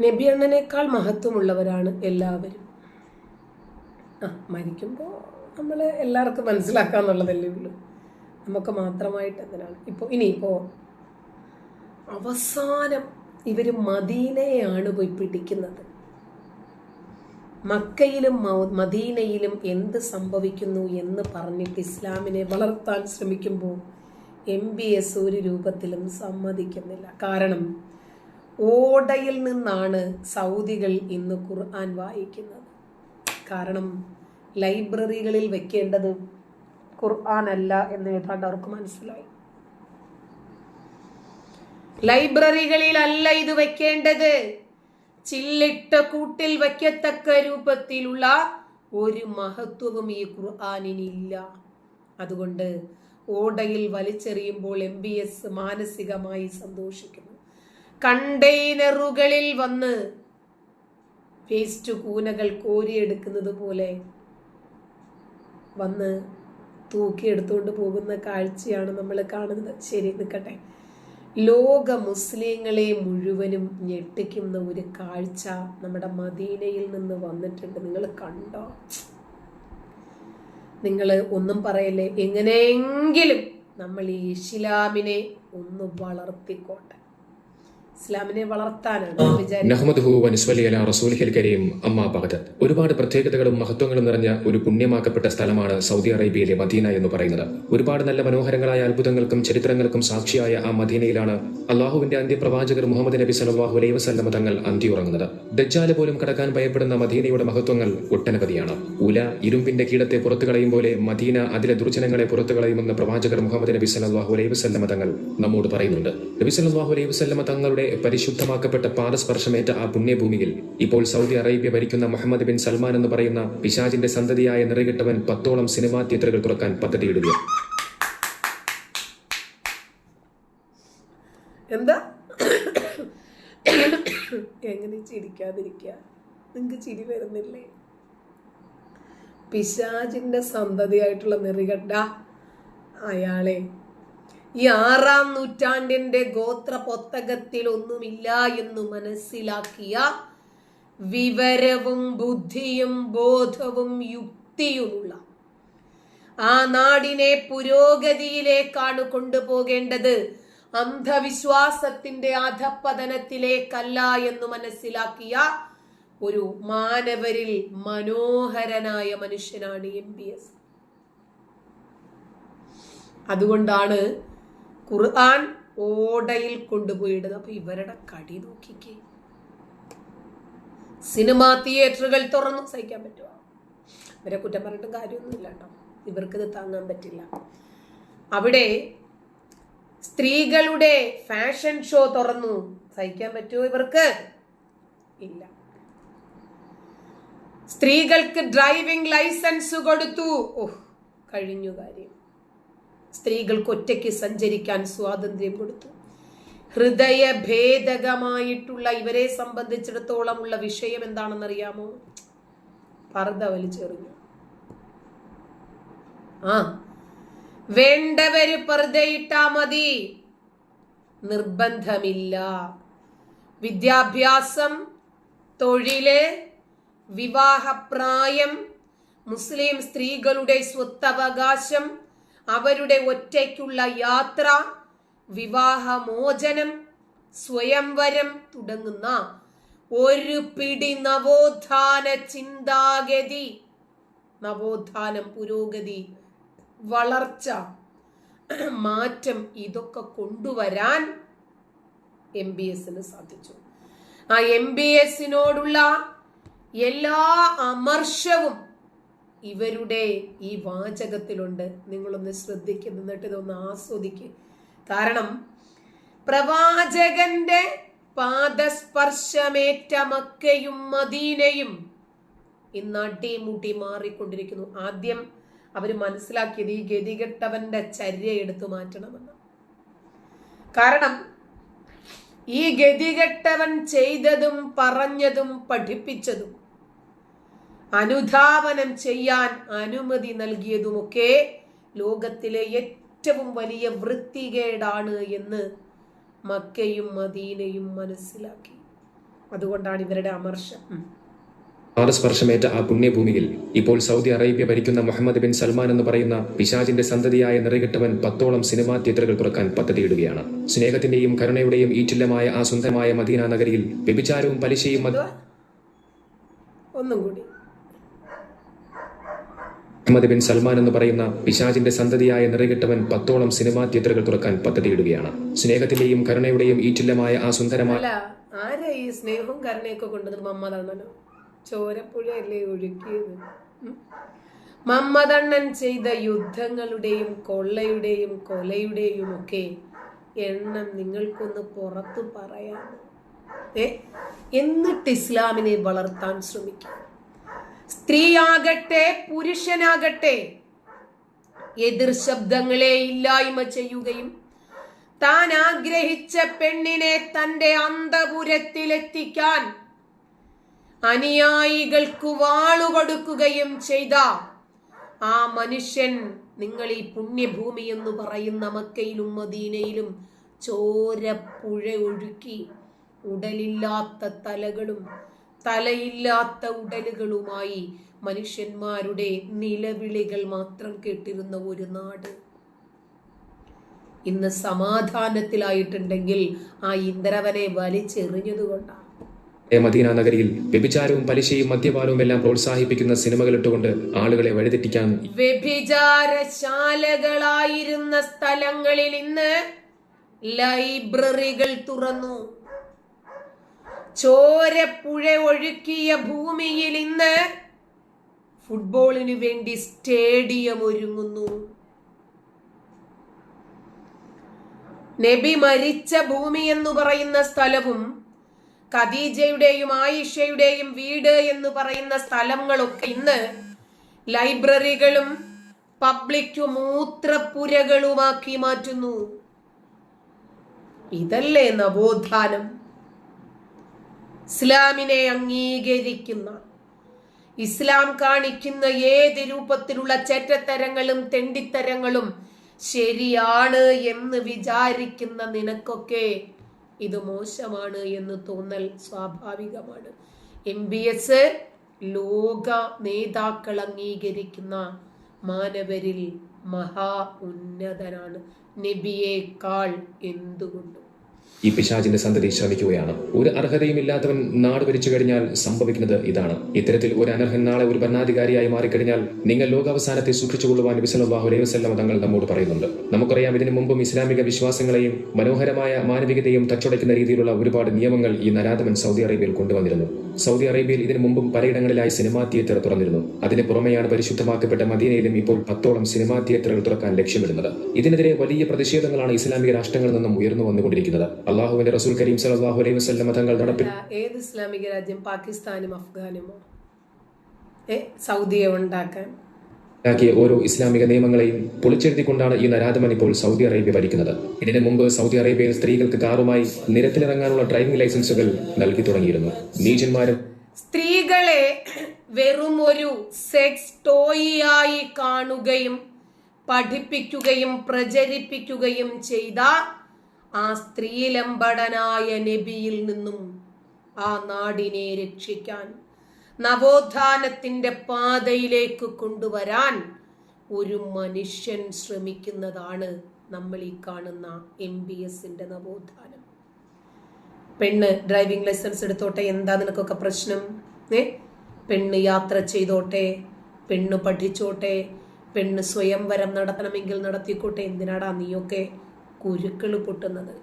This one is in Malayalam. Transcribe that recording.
നബി അണ്ണനേക്കാൾ മഹത്വമുള്ളവരാണ് എല്ലാവരും. ആ മരിക്കുമ്പോൾ നമ്മൾ എല്ലാവർക്കും മനസ്സിലാക്കാന്നുള്ളതല്ലേ ഉള്ളൂ. നമുക്ക് മാത്രമായിട്ട് എന്തിനാണ് ഇപ്പോൾ ഇനിയിപ്പോൾ അവസാനം ഇവർ മദീനയാണ് പോയി പിടിക്കുന്നത്. മക്കയിലും മദീനയിലും എന്ത് സംഭവിക്കുന്നു എന്ന് പറഞ്ഞിട്ട് ഇസ്ലാമിനെ വളർത്താൻ ശ്രമിക്കുമ്പോൾ എം ബി എസ് ഒരു രൂപത്തിലും സമ്മതിക്കുന്നില്ല. കാരണം ഓടയിൽ നിന്നാണ് സൗദികൾ ഇന്ന് ഖുർആൻ വായിക്കുന്നത്. കാരണം ലൈബ്രറികളിൽ വെക്കേണ്ടത് ഖുർആൻ അല്ല എന്ന് ഏതാണ്ട് അവർക്ക് മനസ്സിലായി. ലൈബ്രറികളിലല്ല ഇത് വെക്കേണ്ടത്. ചില്ലിട്ട കൂട്ടിൽ വയ്ക്കത്തക്ക രൂപത്തിലുള്ള ഒരു മഹത്വവും ഈ ഖുർആാനിനില്ല അതുകൊണ്ട് ഓടയിൽ വലിച്ചെറിയുമ്പോൾ എം ബി എസ് മാനസികമായി സന്തോഷിക്കുന്നു കണ്ടെയ്നറുകളിൽ വന്ന് വേസ്റ്റ് കൂനകൾ കോരിയെടുക്കുന്നത് പോലെ വന്ന് തൂക്കിയെടുത്തുകൊണ്ട് പോകുന്ന കാഴ്ചയാണ് നമ്മൾ കാണുന്നത്. ശരി നിൽക്കട്ടെ. ലോക മുസ്ലിങ്ങളെ മുഴുവനും ഞെട്ടിക്കുന്ന ഒരു കാഴ്ച നമ്മുടെ മദീനയിൽ നിന്ന് വന്നിട്ടുണ്ട്. നിങ്ങൾ കണ്ടോ? നിങ്ങൾ ഒന്നും പറയല്ലേ? എങ്ങനെയെങ്കിലും നമ്മൾ ഈ ഇസ്ലാമിനെ ഒന്ന് വളർത്തിക്കോട്ടെ. ഇസ്ലാമിനെ വളർത്താനാണ് അല ഒരുപാട് പ്രത്യേകതകളും മഹത്വങ്ങളും നിറഞ്ഞ ഒരു പുണ്യമാക്കപ്പെട്ട സ്ഥലമാണ് സൗദി അറേബ്യയിലെ മദീന എന്ന് പറയുന്നത്. ഒരുപാട് നല്ല മനോഹരങ്ങളായ അത്ഭുതങ്ങൾക്കും ചരിത്രങ്ങൾക്കും സാക്ഷിയായ ആ മദീനയിലാണ് അള്ളാഹുവിന്റെ അന്ത്യപ്രവാചകർ മുഹമ്മദ് നബി സലാഹു അലൈഹി വസല്ലമ തങ്ങൾ അന്തിയുറങ്ങുന്നത്. ദജ്ജാൽ പോലും കടക്കാൻ ഭയപ്പെടുന്ന മദീനയുടെ മഹത്വങ്ങൾ ഒട്ടനവധിയാണ്. ഉല ഇരുമ്പിന്റെ കീടത്തെ പുറത്തു കളയും പോലെ മദീന അതിലെ ദുർജനങ്ങളെ പുറത്തു കളയുമെന്ന് പ്രവാചകർ മുഹമ്മദ് നബി സലാഹു അലൈഹി വസല്ലമ തങ്ങൾ നമ്മോട് പറയുന്നുണ്ട്. നബി സലാഹു അലൈഹി വസല്ലമ തങ്ങളുടെ പരിശുദ്ധമാക്കപ്പെട്ട പാദസ്പർശമേറ്റ ആ പുണ്യഭൂമിയിൽ ഇപ്പോൾ സൗദി അറേബ്യ ഭരിക്കുന്ന മുഹമ്മദ് ബിൻ സൽമാൻ എന്ന് പറയുന്ന പിശാജിന്റെ സന്തതിയായ നിറകിട്ടവൻ പത്തോളം സിനിമാ തിയേറ്ററുകൾ തുറക്കാൻ പദ്ധതിയിടുക എന്താ? എങ്ങനെ ചിരിക്കാതിരിക്കുക നിങ്ങൾക്ക് ചിരി വരുന്നില്ലേ? പിശാജിന്റെ സന്തതിയായിട്ടുള്ള നിറികണ്ട അയാളെ ഈ ആറാം നൂറ്റാണ്ടിന്റെ ഗോത്ര പൊത്തകത്തിൽ ഒന്നുമില്ല എന്ന് മനസ്സിലാക്കിയ വിവരവും ബുദ്ധിയും ബോധവും യുക്തിയുമുള്ള ആ നാടിനെ പുരോഗതിയിലേക്കാണ് കൊണ്ടുപോകേണ്ടത്. അന്ധവിശ്വാസത്തിന്റെ അധപ്പതനത്തിലേക്കല്ല എന്ന് മനസ്സിലാക്കിയ ഒരു മാനവരിൽ മനോഹരനായ മനുഷ്യനാണ് എം എസ്. അതുകൊണ്ടാണ് ഖുർആൻ ഓടയിൽ കൊണ്ടുപോയിടുന്നത്. അപ്പൊ ഇവരുടെ കടി നോക്കിക്കേ. സിനിമാ തിയേറ്ററുകൾ തുറന്നു സഹിക്കാൻ പറ്റുമോ? ഇവരെ കുറ്റം പറഞ്ഞിട്ട് കാര്യമൊന്നുമില്ല കേട്ടോ. ഇവർക്കിത് താങ്ങാൻ പറ്റില്ല. അവിടെ സ്ത്രീകളുടെ ഫാഷൻ ഷോ തുറന്നു. സഹിക്കാൻ പറ്റുമോ ഇവർക്ക്? ഇല്ല. സ്ത്രീകൾക്ക് ഡ്രൈവിംഗ് ലൈസൻസ് കൊടുത്തു. ഓഹ് കഴിഞ്ഞു കാര്യം. സ്ത്രീകൾക്ക് ഒറ്റയ്ക്ക് സഞ്ചരിക്കാൻ സ്വാതന്ത്ര്യം കൊടുത്തു. ഹൃദയ ഹൃദയഭേദകമായിട്ടുള്ള ഇവരെ സംബന്ധിച്ചിടത്തോളം ഉള്ള വിഷയം എന്താണെന്നറിയാമോ? പർദ്ദ വലിച്ചെറിഞ്ഞു ആ വേണ്ടവര് പർദ്ദയിട്ടാ മതി. നിർബന്ധമില്ല. വിദ്യാഭ്യാസം തൊഴിൽ വിവാഹപ്രായം മുസ്ലിം സ്ത്രീകളുടെ സ്വത്തവകാശം അവരുടെ ഒറ്റയ്ക്കുള്ള യാത്ര വിവാഹമോചനം സ്വയംവരം തുടങ്ങുന്ന ഒരു പിടി നവോത്ഥാന ചിന്താഗതി നവോത്ഥാനം പുരോഗതി വളർച്ച മാറ്റം ഇതൊക്കെ കൊണ്ടുവരാൻ എം ബി എസിന് സാധിച്ചു. ആ എം ബി എസിനോടുള്ള എല്ലാ അമർഷവും ഇവരുടെ ഈ വാചകത്തിലുണ്ട്. നിങ്ങളൊന്ന് ശ്രദ്ധിക്കുക എന്നിട്ട് ഇതൊന്ന് ആസ്വദിക്കുക കാരണം പ്രവാചകന്റെ പാദസ്പർശമേറ്റ മക്കയും മദീനയും ഇന്ന് അടിമുട്ടി മാറിക്കൊണ്ടിരിക്കുന്നു. ആദ്യം അവർ മനസ്സിലാക്കിയത് ഈ ഗതികെട്ടവന്റെ ചര്യ എടുത്തു മാറ്റണമെന്ന്. കാരണം ഈ ഗതികെട്ടവൻ ചെയ്തതും പറഞ്ഞതും പഠിപ്പിച്ചതും അനുധാവനം ചെയ്യാൻ അനുമതി നൽകിയതുമൊക്കെ ലോകത്തിലെ ഏറ്റവും വലിയ വൃത്തികേടാണ് എന്ന് മക്കയും മദീനയും മനസ്സിലാക്കി. അതുകൊണ്ടാണ് ഇവരുടെ അമർഷം. ഉം. പാദസ്പർശമേറ്റ ആ പുണ്യഭൂമിയിൽ ഇപ്പോൾ സൗദി അറേബ്യ ഭരിക്കുന്ന മുഹമ്മദ് ബിൻ സൽമാൻ എന്ന് പറയുന്ന പിശാജിന്റെ സന്തതിയായ നിറകിട്ടവൻ പത്തോളം സിനിമാ തിയേറ്ററുകൾ തുറക്കാൻ പദ്ധതിയിടുകയാണ്. സ്നേഹത്തിന്റെയും കരുണയുടെയും ഈറ്റില്ലമായ ആ സുന്ദരമായ മദീന നഗരിയിൽ വ്യഭിചാരവും പലിശയും ഒന്നും കൂടി. മുഹമ്മദ് ബിൻ സൽമാൻ എന്ന് പറയുന്ന പിശാജിന്റെ സന്തതിയായ നിറകെട്ടവൻ പത്തോളം സിനിമാ തിയേറ്ററുകൾ തുറക്കാൻ പദ്ധതിയിടുകയാണ്. സ്നേഹത്തിന്റെയും കരുണയുടെയും ഈറ്റില്ലമായ ആ സുന്ദരമായ ആരാ ഈ സ്നേഹവും കരുണയൊക്കെ കൊണ്ടുവന്നത് മമ്മദണ്ണനോ? ചോരപ്പുഴയല്ലേ ഒഴുക്കിയത്? ഉം. മമ്മദണ്ണൻ ചെയ്ത യുദ്ധങ്ങളുടെയും കൊള്ളയുടെയും കൊലയുടെയും ഒക്കെ എണ്ണം നിങ്ങൾക്കൊന്ന് പുറത്തു പറയാം എന്നിട്ട് ഇസ്ലാമിനെ വളർത്താൻ ശ്രമിക്കും. സ്ത്രീയാകട്ടെ പുരുഷനാകട്ടെ എതിർ ശബ്ദങ്ങളെ ഇല്ലായ്മ ചെയ്യുകയും താൻ ആഗ്രഹിച്ച പെണ്ണിനെ തന്റെ അന്തപുരത്തിലെത്തിക്കാൻ അനുയായികൾക്ക് വാളുകൊടുക്കുകയും ചെയ്ത ആ മനുഷ്യൻ നിങ്ങൾ ഈ പുണ്യഭൂമി എന്ന് പറയുന്ന മക്കയിലും മദീനയിലും ചോരപ്പുഴ ഒഴുക്കി ഉടലില്ലാത്ത തലകളും തലയില്ലാത്ത ഉടലുകളുമായി മനുഷ്യന്മാരുടെ നിലവിളികൾ മാത്രം കേട്ടിരുന്ന ഒരു നാട്. ഇന്ന് സമാധാനത്തിലായിട്ടുണ്ടെങ്കിൽ ആ ഇന്ദ്രവനെ വലിച്ചെറിഞ്ഞതുകൊണ്ടാണ് മദീന നഗരിയിൽ വ്യഭിചാരവും പലിശയും മദ്യപാനവും എല്ലാം പ്രോത്സാഹിപ്പിക്കുന്ന സിനിമകൾ ഇട്ടുകൊണ്ട് ആളുകളെ വഴിതെറ്റിക്കാൻ വ്യഭിചാരശാലകളായിരുന്ന സ്ഥലങ്ങളിൽ ഇന്ന് ലൈബ്രറികൾ തുറന്നു. ചോരപ്പുഴ ഒഴുക്കിയ ഭൂമിയിൽ ഇന്ന് ഫുട്ബോളിനു വേണ്ടി സ്റ്റേഡിയം ഒരുങ്ങുന്നു. നബി മരിച്ച ഭൂമി എന്ന് പറയുന്ന സ്ഥലവും ഖദീജയുടെയും ആയിഷയുടെയും വീട് എന്ന് പറയുന്ന സ്ഥലങ്ങളൊക്കെ ഇന്ന് ലൈബ്രറികളും പബ്ലിക് മൂത്രപ്പുരകളുമാക്കി മാറ്റുന്നു. ഇതല്ലേ നവോത്ഥാനം? ഇസ്ലാമിനെ അംഗീകരിക്കുന്ന ഇസ്ലാം കാണിക്കുന്ന ഏത് രൂപത്തിലുള്ള ചേറ്റത്തരങ്ങളും തെണ്ടിത്തരങ്ങളും ശരിയാണ് എന്ന് വിചാരിക്കുന്ന നിനക്കൊക്കെ ഇത് മോശമാണ് എന്ന് തോന്നൽ സ്വാഭാവികമാണ്. എം ബി എസ് ലോക നേതാക്കൾ അംഗീകരിക്കുന്ന മാനവരിൽ മഹാ ഉന്നതനാണ്. നബിയേക്കാൾ എന്തുകൊണ്ടും. ഈ പിശാചിന്റെ സന്തതി ശ്രമിക്കുകയാണ്. ഒരു അർഹതയും ഇല്ലാത്തവൻ നാട് ഭരിച്ചു കഴിഞ്ഞാൽ സംഭവിക്കുന്നത് ഇതാണ്. ഇത്തരത്തിൽ ഒരു അനർഹൻ നാളെ ഒരു ഭരണാധികാരിയായി മാറിക്കഴിഞ്ഞാൽ നിങ്ങൾ ലോകാവസാനത്തെ സൂക്ഷിച്ചുകൊള്ളുവാൻ കൊള്ളുവാൻ അലൈഹി വസല്ലം തങ്ങൾ നമ്മോട് പറയുന്നുണ്ട്. നമുക്കറിയാം ഇതിനു മുമ്പും ഇസ്ലാമിക വിശ്വാസങ്ങളെയും മനോഹരമായ മാനവികതയും തച്ചുടയ്ക്കുന്ന രീതിയിലുള്ള ഒരുപാട് നിയമങ്ങൾ ഈ നരാധമൻ സൗദി അറേബ്യയിൽ കൊണ്ടുവന്നിരുന്നു. സൗദി അറേബ്യയിൽ ഇതിനു മുമ്പും പലയിടങ്ങളിലായി സിനിമാ തിയേറ്റർ തുറന്നിരുന്നു. അതിന് പുറമെയാണ് പരിശുദ്ധമാക്കപ്പെട്ട മദീനയിലും ഇപ്പോൾ പത്തോളം സിനിമാ തിയേറ്ററുകൾ തുറക്കാൻ ലക്ഷ്യമിടുന്നത്. ഇതിനെതിരെ വലിയ പ്രതിഷേധങ്ങളാണ് ഇസ്ലാമിക രാഷ്ട്രങ്ങളിൽ നിന്നും ഉയർന്നു വന്നുകൊണ്ടിരിക്കുന്നത്. അള്ളാഹുവിന്റെ റസൂൽ കരീം സലാഹു അലൈഹി വസ്ലം തങ്ങൾ നടപ്പിൽ ഏത് ഇസ്ലാമിക രാജ്യം? പാകിസ്ഥാനും അഫ്ഗാനുമോ സൗദിയെ ഉണ്ടാക്കാൻ. ാക്കിയ ഓരോ ഇസ്ലാമിക നിയമങ്ങളെയും പൊളിച്ചെഴുതിക്കൊണ്ടാണ് ഈ നരാധമൻ ഇപ്പോൾ സൗദി അറേബ്യ ഭരിക്കുന്നത്. ഇതിനു മുമ്പ് സൗദി അറേബ്യയിൽ സ്ത്രീകൾക്ക് കാറുമായി നിരത്തിലിറങ്ങാനുള്ള ഡ്രൈവിംഗ് ലൈസൻസുകൾ നൽകി തുടങ്ങിയിരുന്നു. നീചന്മാരും സ്ത്രീകളെ വെറും ഒരു സെക്സ് ടോയിയായി കാണുകയും പഠിപ്പിക്കുകയും പ്രചരിപ്പിക്കുകയും ചെയ്ത ആ സ്ത്രീലമ്പടനായ നബിയിൽ നിന്നും ആ നാടിനെ രക്ഷിക്കാൻ നവോത്ഥാനത്തിന്റെ പാതയിലേക്ക് കൊണ്ടുവരാൻ ഒരു മനുഷ്യൻ ശ്രമിക്കുന്നതാണ് നമ്മൾ ഈ കാണുന്ന എം ബി എസിന്റെ നവോത്ഥാനം. പെണ്ണ് ഡ്രൈവിംഗ് ലൈസൻസ് എടുത്തോട്ടെ എന്താ നിനക്കൊക്കെ പ്രശ്നം? ഏ? പെണ്ണ് യാത്ര ചെയ്തോട്ടെ പെണ്ണ് പഠിച്ചോട്ടെ പെണ്ണ് സ്വയംവരം നടത്തണമെങ്കിൽ നടത്തിക്കോട്ടെ എന്തിനാടാ നീയൊക്കെ? കുരുക്കൾ പൊട്ടുന്നത്.